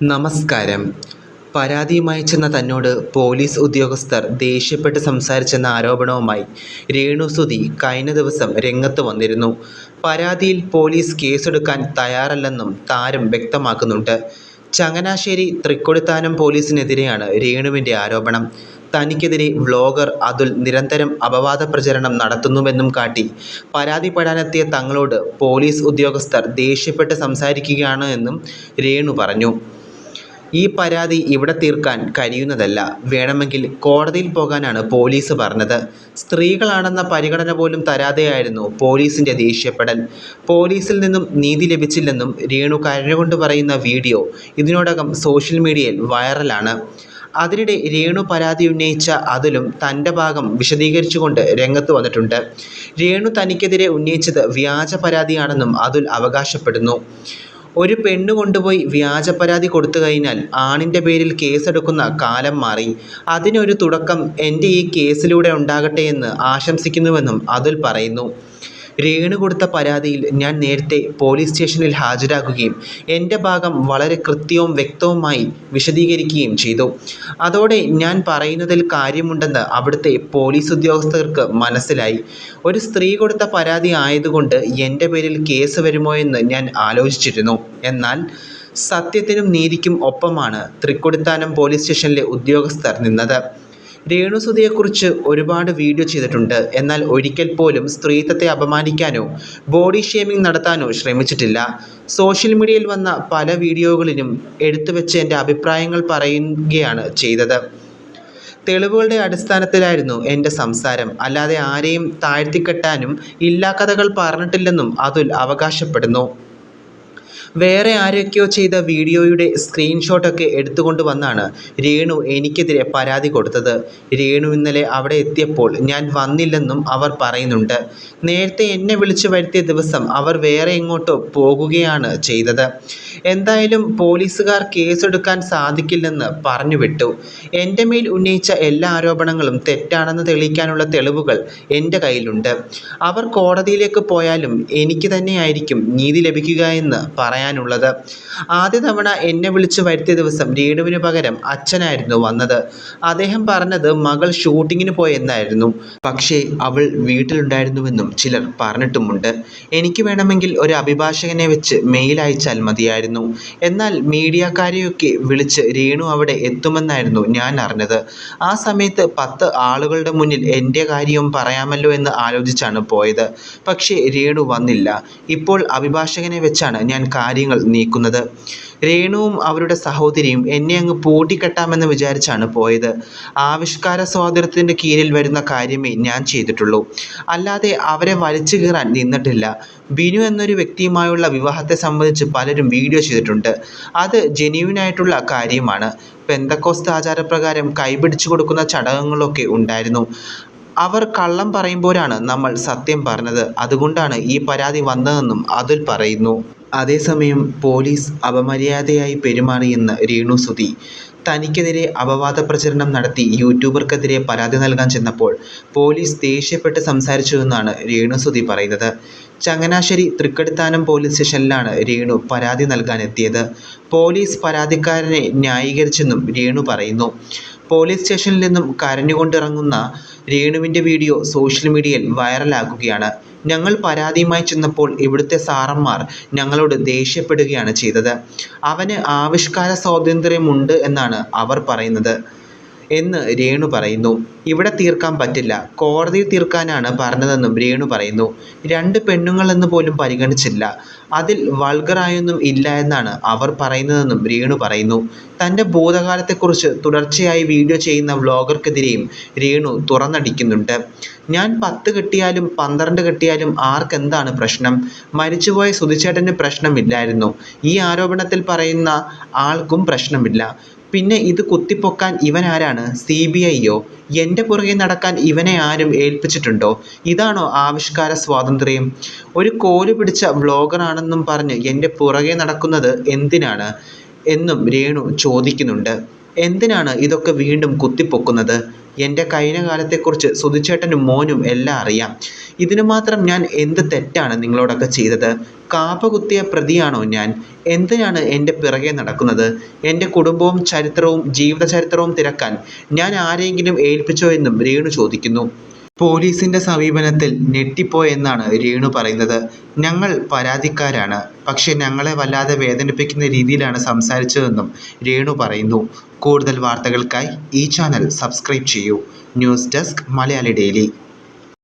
നമസ്കാരം. പരാതിയുമായി ചെന്ന തന്നോട് പോലീസ് ഉദ്യോഗസ്ഥർ ദേഷ്യപ്പെട്ട് സംസാരിച്ചെന്ന ആരോപണവുമായി രേണു സുധി കഴിഞ്ഞ ദിവസം രംഗത്ത് വന്നിരുന്നു. പരാതിയിൽ പോലീസ് കേസെടുക്കാൻ തയ്യാറല്ലെന്നും താരം വ്യക്തമാക്കുന്നുണ്ട്. ചങ്ങനാശ്ശേരി തൃക്കൊടിത്താനം പോലീസിനെതിരെയാണ് രേണുവിന്റെ ആരോപണം. തനിക്കെതിരെ വ്ളോഗർ അതുൽ നിരന്തരം അപവാദ പ്രചരണം നടത്തുന്നുവെന്നും കാട്ടി പരാതിപ്പെടാനെത്തിയ തങ്ങളോട് പോലീസ് ഉദ്യോഗസ്ഥർ ദേഷ്യപ്പെട്ട് സംസാരിക്കുകയാണ് എന്നും രേണു പറഞ്ഞു. ഈ പരാതി ഇവിടെ തീർക്കാൻ കഴിയുന്നതല്ല. വേണമെങ്കിൽ കോടതിയിൽ പോകാനാണ് പോലീസ് പറഞ്ഞത്. സ്ത്രീകളാണെന്ന പരിഗണന പോലും തരാതെയായിരുന്നു പോലീസിന്റെ ദേഷ്യപ്പെടൽ. പോലീസിൽ നിന്നും നീതി ലഭിച്ചില്ലെന്നും രേണു കരഞ്ഞുകൊണ്ട് പറയുന്ന വീഡിയോ ഇതിനോടകം സോഷ്യൽ മീഡിയയിൽ വൈറലാണ്. അതിനിടെ രേണു പരാതി ഉന്നയിച്ച അതിലും തന്റെ ഭാഗം വിശദീകരിച്ചുകൊണ്ട് രംഗത്ത് വന്നിട്ടുണ്ട്. രേണു തനിക്കെതിരെ ഉന്നയിച്ചത് വ്യാജ പരാതിയാണെന്നും അതുൽ അവകാശപ്പെടുന്നു. ഒരു പെണ്ണ് കൊണ്ടുപോയി വ്യാജ പരാതി കൊടുത്തു കഴിഞ്ഞാൽ ആണിന്റെ പേരിൽ കേസെടുക്കുന്ന കാലം മാറി. അതിനൊരു തുടക്കം എന്റെ ഈ കേസിലൂടെ ഉണ്ടാകട്ടെ എന്ന് ആശംസിക്കുന്നുവെന്നും അതുൽ പറയുന്നു. രേണു കൊടുത്ത പരാതിയിൽ ഞാൻ നേരത്തെ പോലീസ് സ്റ്റേഷനിൽ ഹാജരാകുകയും എന്റെ ഭാഗം വളരെ കൃത്യവും വ്യക്തവുമായി വിശദീകരിക്കുകയും ചെയ്തു. അതോടെ ഞാൻ പറയുന്നതിൽ കാര്യമുണ്ടെന്ന് അവിടുത്തെ പോലീസ് ഉദ്യോഗസ്ഥർക്ക് മനസ്സിലായി. ഒരു സ്ത്രീ കൊടുത്ത പരാതി ആയതുകൊണ്ട് എന്റെ പേരിൽ കേസ് വരുമോ എന്ന് ഞാൻ ആലോചിച്ചിരുന്നു. എന്നാൽ സത്യത്തിനും നീതിക്കും ഒപ്പമാണ് തൃക്കൊടിത്താനം പോലീസ് സ്റ്റേഷനിലെ ഉദ്യോഗസ്ഥർ നിന്നത്. രേണുസുധിയെക്കുറിച്ച് ഒരുപാട് വീഡിയോ ചെയ്തിട്ടുണ്ട്. എന്നാൽ ഒരിക്കൽ പോലും സ്ത്രീത്വത്തെ അപമാനിക്കാനോ ബോഡി ഷേമിംഗ് നടത്താനോ ശ്രമിച്ചിട്ടില്ല. സോഷ്യൽ മീഡിയയിൽ വന്ന പല വീഡിയോകളിലും എടുത്തുവെച്ച് എന്റെ അഭിപ്രായങ്ങൾ പറയുകയാണ് ചെയ്തത്. തെളിവുകളുടെ അടിസ്ഥാനത്തിലായിരുന്നു എന്റെ സംസാരം. അല്ലാതെ ആരെയും താഴ്ത്തിക്കെട്ടാനും ഇല്ലാക്കഥകൾ പറഞ്ഞിട്ടില്ലെന്നും അതുൽ അവകാശപ്പെടുന്നു. വേറെ ആരൊക്കെയോ ചെയ്ത വീഡിയോയുടെ സ്ക്രീൻഷോട്ടൊക്കെ എടുത്തുകൊണ്ട് വന്നാണ് രേണു എനിക്കെതിരെ പരാതി കൊടുത്തത്. രേണു ഇന്നലെ അവിടെ എത്തിയപ്പോൾ ഞാൻ വന്നില്ലെന്നും അവർ പറയുന്നുണ്ട്. നേരത്തെ എന്നെ വിളിച്ചു വരുത്തിയ ദിവസം അവർ വേറെ എങ്ങോട്ടോ പോകുകയാണ് ചെയ്തത്. എന്തായാലും പോലീസുകാർ കേസെടുക്കാൻ സാധിക്കില്ലെന്ന് പറഞ്ഞു വിട്ടു എന്റെ മേൽ ഉന്നയിച്ച എല്ലാ ആരോപണങ്ങളും തെറ്റാണെന്ന് തെളിയിക്കാനുള്ള തെളിവുകൾ എന്റെ കയ്യിലുണ്ട്. അവർ കോടതിയിലേക്ക് പോയാലും എനിക്ക് തന്നെയായിരിക്കും നീതി ലഭിക്കുക എന്ന് പറയാനുള്ളത്. ആദ്യ തവണ എന്നെ വിളിച്ച് വരുത്തിയ ദിവസം രേണുവിന് പകരം അച്ഛനായിരുന്നു വന്നത്. അദ്ദേഹം പറഞ്ഞത് മകൾ ഷൂട്ടിങ്ങിന് പോയെന്നായിരുന്നു. പക്ഷേ അവൾ വീട്ടിലുണ്ടായിരുന്നുവെന്നും ചിലർ പറഞ്ഞിട്ടുമുണ്ട്. എനിക്ക് വേണമെങ്കിൽ ഒരു അഭിഭാഷകനെ വെച്ച് മെയിൽ അയച്ചാൽ മതിയായിരുന്നു. എന്നാൽ മീഡിയക്കാരെയൊക്കെ വിളിച്ച് രേണു അവിടെ എത്തുമെന്നായിരുന്നു ഞാൻ അറിഞ്ഞത്. ആ സമയത്ത് പത്ത് ആളുകളുടെ മുന്നിൽ എന്റെ കാര്യവും പറയാമല്ലോ എന്ന് ആലോചിച്ചാണ് പോയത്. പക്ഷേ രേണു വന്നില്ല. ഇപ്പോൾ അഭിഭാഷകനെ വെച്ചാണ് ഞാൻ കാര്യങ്ങൾ നീക്കുന്നത്. രേണുവും അവരുടെ സഹോദരിയും എന്നെ അങ്ങ് പൂട്ടിക്കെട്ടാമെന്ന് വിചാരിച്ചാണ് പോയത്. ആവിഷ്കാര സ്വാതന്ത്ര്യത്തിന്റെ കീഴിൽ വരുന്ന കാര്യമേ ഞാൻ ചെയ്തിട്ടുള്ളൂ. അല്ലാതെ അവരെ വലിച്ചു കീറാൻ നിന്നിട്ടില്ല. ബിനു എന്നൊരു വ്യക്തിയുമായുള്ള വിവാഹത്തെ സംബന്ധിച്ച് പലരും വീഡിയോ ചെയ്തിട്ടുണ്ട്. അത് ജെന്യൂനായിട്ടുള്ള കാര്യമാണ്. പെന്തക്കോസ്ത് ആചാരപ്രകാരം കൈപിടിച്ചു കൊടുക്കുന്ന ചടങ്ങുകളൊക്കെ ഉണ്ടായിരുന്നു. അവർ കള്ളം പറയുമ്പോഴാണ് നമ്മൾ സത്യം പറഞ്ഞത്. അതുകൊണ്ടാണ് ഈ പരാതി വന്നതെന്നും അതുൽ പറയുന്നു. അതേസമയം പോലീസ് അപമര്യാദയായി പെരുമാറിയെന്ന് രേണു സുധി തനിക്കെതിരെ അപവാദ പ്രചരണം നടത്തി യൂട്യൂബർക്കെതിരെ പരാതി നൽകാൻ ചെന്നപ്പോൾ പോലീസ് ദേഷ്യപ്പെട്ട് സംസാരിച്ചുവെന്നാണ് രേണു സുധി പറയുന്നത്. ചങ്ങനാശ്ശേരി തൃക്കടിത്താനം പോലീസ് സ്റ്റേഷനിലാണ് രേണു പരാതി നൽകാനെത്തിയത്. പോലീസ് പരാതിക്കാരനെ ന്യായീകരിച്ചെന്നും രേണു പറയുന്നു. പോലീസ് സ്റ്റേഷനിൽ നിന്നും കരഞ്ഞുകൊണ്ടിറങ്ങുന്ന രേണുവിന്റെ വീഡിയോ സോഷ്യൽ മീഡിയയിൽ വൈറലാകുകയാണ് ഞങ്ങൾ പരാതിയുമായി ചെന്നപ്പോൾ ഇവിടുത്തെ സാറന്മാർ ഞങ്ങളോട് ദേഷ്യപ്പെടുകയാണ് ചെയ്തത്. അവന് ആവിഷ്കാര സ്വാതന്ത്ര്യമുണ്ട് എന്നാണ് അവർ പറയുന്നത്. എന്ന് രേണു പറയുന്നു. ഇവിടെ തീർക്കാൻ പറ്റില്ല. കോടതിയിൽ തീർക്കാനാണ് പറഞ്ഞതെന്നും രേണു പറയുന്നു. രണ്ട് പെണ്ണുങ്ങളെന്ന് പോലും പരിഗണിച്ചില്ല. അതിൽ വൾഗറായൊന്നും ഇല്ല എന്നാണ് അവർ പറയുന്നതെന്നും രേണു പറയുന്നു. തന്റെ ഭൂതകാലത്തെക്കുറിച്ച് തുടർച്ചയായി വീഡിയോ ചെയ്യുന്ന വ്ളോഗർക്കെതിരെയും രേണു തുറന്നടിക്കുന്നുണ്ട്. ഞാൻ പത്ത് കെട്ടിയാലും പന്ത്രണ്ട് കെട്ടിയാലും ആർക്കെന്താണ് പ്രശ്നം? മരിച്ചുപോയ സുധിച്ചേട്ടന് പ്രശ്നമില്ലായിരുന്നു. ഈ ആരോപണത്തിൽ പറയുന്ന ആൾക്കും പ്രശ്നമില്ല. പിന്നെ ഇത് കുത്തിപ്പൊക്കാൻ ഇവനാരാണ്? C B ഐയോ? എന്റെ പുറകെ നടക്കാൻ ഇവനെ ആരും ഏൽപ്പിച്ചിട്ടുണ്ടോ? ഇതാണോ ആവിഷ്കാര സ്വാതന്ത്ര്യം? ഒരു കോൽ പിടിച്ച വ്ളോഗറാണെന്നും പറഞ്ഞ് എന്റെ പുറകെ നടക്കുന്നത് എന്തിനാണ്? എന്നും രേണു ചോദിക്കുന്നുണ്ട്. എന്തിനാണ് ഇതൊക്കെ വീണ്ടും കുത്തിപ്പൊക്കുന്നത്? എന്റെ കഴിഞ്ഞ കാലത്തെക്കുറിച്ച് സുധിച്ചേട്ടനും മോനും എല്ലാം അറിയാം. ഇതിനു മാത്രം ഞാൻ എന്ത് തെറ്റാണ് നിങ്ങളോടൊക്കെ ചെയ്തത്? കാപ്പ കുത്തിയ പ്രതിയാണോ ഞാൻ? എന്തിനാണ് എന്റെ പിറകെ നടക്കുന്നത്? എന്റെ കുടുംബവും ചരിത്രവും ജീവിത ചരിത്രവും തിരക്കാൻ ഞാൻ ആരെയെങ്കിലും ഏൽപ്പിച്ചോ എന്നും രേണു ചോദിക്കുന്നു. പോലീസിന്റെ സമീപനത്തിൽ ഞെട്ടിപ്പോയെന്നാണ് രേണു പറയുന്നത്. ഞങ്ങൾ പരാതിക്കാരാണ്. പക്ഷേ ഞങ്ങളെ വല്ലാതെ വേദനിപ്പിക്കുന്ന രീതിയിലാണ് സംസാരിച്ചതെന്നും രേണു പറയുന്നു. കൂടുതൽ വാർത്തകൾക്കായി ഈ ചാനൽ സബ്സ്ക്രൈബ് ചെയ്യൂ. News desk Malayali daily.